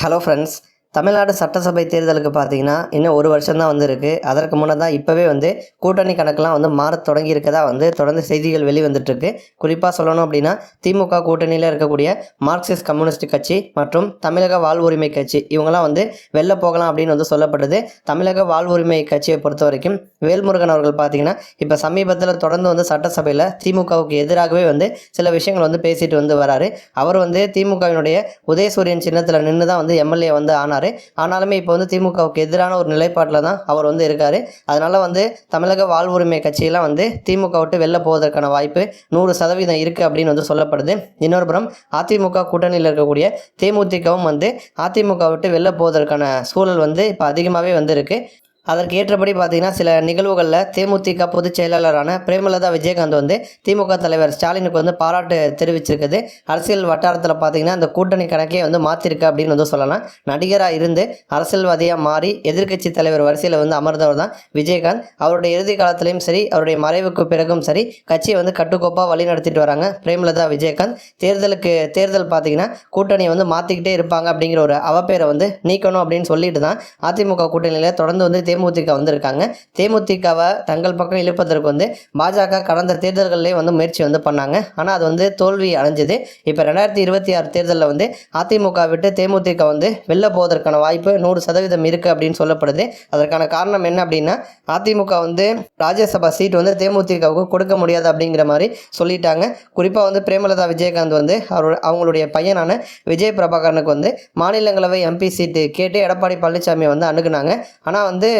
Hello friends Tamil Nadu சட்டசபை தேர்தலுக்கு பார்த்தீங்கன்னா இன்னும் ஒரு வருஷம் தான் வந்து இருக்குது அதற்கு முன்னே தான் இப்போவே வந்து கூட்டணி கணக்கெலாம் வந்து மாறத் தொடங்கி இருக்கதா வந்து தொடர்ந்து செய்திகள் வெளிவந்துட்டுருக்கு. குறிப்பாக சொல்லணும் அப்படின்னா திமுக கூட்டணியில் இருக்கக்கூடிய மார்க்சிஸ்ட் கம்யூனிஸ்ட் கட்சி மற்றும் தமிழக வாழ்வுரிமை கட்சி இவங்கெல்லாம் வந்து வெளில போகலாம் அப்படின்னு வந்து சொல்லப்படுது தமிழக வாழ்வுரிமை கட்சியை பொறுத்த வரைக்கும் வேல்முருகன் அவர்கள் பார்த்தீங்கன்னா இப்போ சமீபத்தில் தொடர்ந்து வந்து சட்டசபையில் திமுகவுக்கு எதிராகவே வந்து சில விஷயங்கள் வந்து பேசிட்டு வந்து வராரு. அவர் வந்து திமுகவினுடைய உதயசூரியன் சின்னத்தில் நின்று தான் வந்து எம்எல்ஏ வந்து ஆனார். ஆனாலுமே இப்போ வந்து திமுகவுக்கு எதிரான ஒரு நிலைப்பாட்டில் தான் அவர் வந்து இருக்கார். அதனால் வந்து தமிழக வாழ்வுரிமை கட்சியெல்லாம் வந்து திமுக விட்டு வெளில போவதற்கான வாய்ப்பு நூறு சதவீதம் இருக்குது அப்படின்னு வந்து சொல்லப்படுது. இன்னொரு புறம் அதிமுக கூட்டணியில் இருக்கக்கூடிய தேமுதிகவும் வந்து அதிமுக விட்டு வெளில போவதற்கான சூழல் வந்து இப்போ அதிகமாகவே வந்து இருக்குது அதற்கு ஏற்றபடி பார்த்தீங்கன்னா சில நிகழ்வுகளில் தேமுதிக பொதுச் செயலாளரான பிரேமலதா விஜயகாந்த் வந்து திமுக தலைவர் ஸ்டாலினுக்கு வந்து பாராட்டு தெரிவிச்சிருக்குது. அரசியல் வட்டாரத்தில் பார்த்தீங்கன்னா அந்த கூட்டணி கணக்கே வந்து மாற்றிருக்கு அப்படின்னு வந்து சொல்லலாம். நடிகராக இருந்து அரசியல்வாதியாக மாறி எதிர்க்கட்சி தலைவர் வரிசையில் வந்து அமர்ந்தவர் தான் விஜயகாந்த். அவருடைய இறுதி காலத்திலையும் சரி அவருடைய மறைவுக்கு பிறகும் சரி கட்சியை வந்து கட்டுக்கோப்பாக வழி நடத்திட்டு வராங்க பிரேமலதா விஜயகாந்த். தேர்தலுக்கு தேர்தல் பார்த்தீங்கன்னா கூட்டணியை வந்து மாற்றிக்கிட்டே இருப்பாங்க அப்படிங்கிற ஒரு அவப்பேரை வந்து நீக்கணும் அப்படின்னு சொல்லிட்டு தான் அதிமுக கூட்டணியில் தொடர்ந்து வந்து தேமுதிக வந்திருக்காங்க. தேமுதிகவை தங்கள் பக்கம் இழுப்பதற்கு வந்து பாஜக கடந்த தேர்தல்களிலே வந்து முயற்சி வந்து பண்ணாங்க. ஆனால் அது வந்து தோல்வி அடைஞ்சது. இப்போ ரெண்டாயிரத்தி இருபத்தி ஆறு தேர்தலில் வந்து அதிமுக விட்டு தேமுதிக வந்து வெளில போவதற்கான வாய்ப்பு நூறு சதவீதம் இருக்குது அப்படின்னு சொல்லப்படுது. அதற்கான காரணம் என்ன அப்படின்னா அதிமுக வந்து ராஜ்யசபா சீட் வந்து தேமுதிகவுக்கு கொடுக்க முடியாது அப்படிங்கிற மாதிரி சொல்லிட்டாங்க. குறிப்பாக வந்து பிரேமலதா விஜயகாந்த் வந்து அவரோட அவங்களுடைய பையனான விஜய் பிரபாகரனுக்கு வந்து மாநிலங்களவை எம்பி சீட்டு கேட்டு எடப்பாடி பழனிசாமி வந்து அணுகுனாங்க. ஆனால் வந்து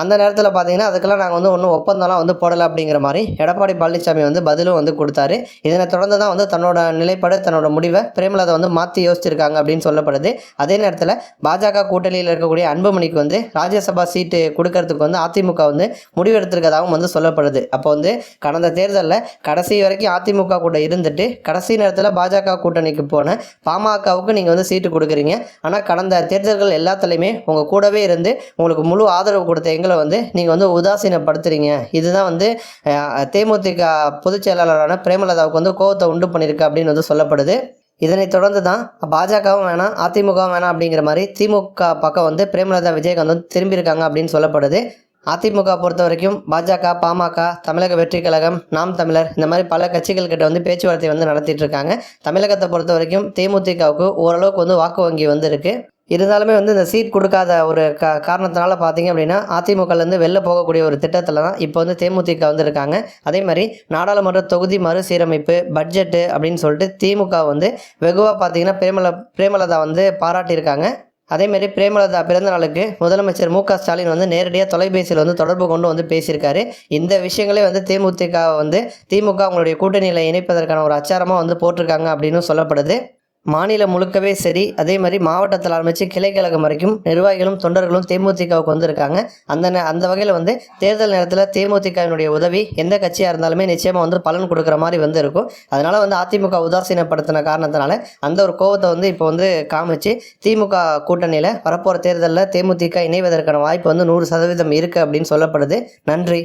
அந்த நேரத்தில் பார்த்தீங்கன்னா அதுக்கெல்லாம் நாங்கள் வந்து ஒன்றும் ஒப்பந்தம்லாம் வந்து போடலை அப்படிங்கிற மாதிரி எடப்பாடி பழனிசாமி வந்து பதிலும் வந்து கொடுத்தாரு. இதனை தொடர்ந்து தான் வந்து தன்னோட நிலைப்பாடு தன்னோட முடிவை பிரேமலதா வந்து மாற்றி யோசிச்சிருக்காங்க அப்படின்னு சொல்லப்படுது. அதே நேரத்தில் பாஜக கூட்டணியில் இருக்கக்கூடிய அன்புமணிக்கு வந்து ராஜ்யசபா சீட்டு கொடுக்கறதுக்கு வந்து அதிமுக வந்து முடிவெடுத்திருக்கதாகவும் வந்து சொல்லப்படுது. அப்போ வந்து கடந்த தேர்தலில் கடைசி வரைக்கும் அதிமுக கூட இருந்துட்டு கடைசி நேரத்தில் பாஜக கூட்டணிக்கு போன பாமகவுக்கு நீங்கள் வந்து சீட்டு கொடுக்குறீங்க. ஆனால் கடந்த தேர்தல்கள் எல்லாத்துலேயுமே உங்கள் கூடவே இருந்து உங்களுக்கு முழு ஆதரவு கொடுத்த எங்களை வந்து நீங்கள் வந்து உதாசீனப்படுத்துறீங்க. இதுதான் வந்து தேமுதிக பொதுச் செயலாளரான பிரேமலதாவுக்கு வந்து கோவத்தை உண்டு பண்ணியிருக்கு அப்படின்னு வந்து சொல்லப்படுது. இதனைத் தொடர்ந்து தான் பாஜகவும் வேணாம் அதிமுகவும் வேணாம் அப்படிங்கிற மாதிரி திமுக பக்கம் வந்து பிரேமலதா விஜயகாந்த் வந்து திரும்பியிருக்காங்க அப்படின்னு சொல்லப்படுது. அதிமுக பொறுத்த வரைக்கும் பாஜக பாமக தமிழக வெற்றி கழகம் நாம் தமிழர் இந்த மாதிரி பல கட்சிகள் கிட்ட வந்து பேச்சுவார்த்தை வந்து நடத்திட்டு இருக்காங்க. தமிழகத்தை பொறுத்த வரைக்கும் தேமுதிகவுக்கு ஓரளவுக்கு வந்து வாக்கு வங்கி வந்து இருக்கு இருந்தாலுமே வந்து இந்த சீட் கொடுக்காத ஒரு க காரணத்தினால பார்த்தீங்க அப்படின்னா அதிமுகலேருந்து வெளில போகக்கூடிய ஒரு திட்டத்தில் தான் இப்போ வந்து தேமுதிக வந்து இருக்காங்க அதே மாதிரி நாடாளுமன்ற தொகுதி மறுசீரமைப்பு பட்ஜெட்டு அப்படின்னு சொல்லிட்டு திமுக வந்து வெகுவாக பார்த்தீங்கன்னா பிரேமல பிரேமலதா வந்து பாராட்டியிருக்காங்க. அதேமாரி பிரேமலதா பிறந்த நாளுக்கு முதலமைச்சர் மு க ஸ்டாலின் வந்து நேரடியாக தொலைபேசியில் வந்து தொடர்பு கொண்டு வந்து பேசியிருக்காரு. இந்த விஷயங்களே வந்து தேமுதிக வந்து திமுக அவங்களுடைய கூட்டணியில் இணைப்பதற்கான ஒரு அச்சாரமாக வந்து போட்டிருக்காங்க அப்படின்னு சொல்லப்படுது. மாநிலம் முழுக்கவே சரி. அதே மாதிரி மாவட்டத்தில் ஆரம்பித்து கிளைக்கழகம் வரைக்கும் நிர்வாகிகளும் தொண்டர்களும் தேமுதிகவுக்கு வந்திருக்காங்க. அந்த அந்த வகையில் வந்து தேர்தல் நேரத்தில் தேமுதிகவினுடைய உதவி எந்த கட்சியாக இருந்தாலுமே நிச்சயமாக வந்து பலன் கொடுக்குற மாதிரி வந்து இருக்கும். அதனால் வந்து அதிமுக உதாசீனப்படுத்தின காரணத்தினால அந்த ஒரு கோவத்தை வந்து இப்போ வந்து காமிச்சு திமுக கூட்டணியில் வரப்போகிற தேர்தலில் தேமுதிக இணைவதற்கான வாய்ப்பு வந்து நூறு சதவீதம் இருக்குது அப்படின்னு சொல்லப்படுது. நன்றி.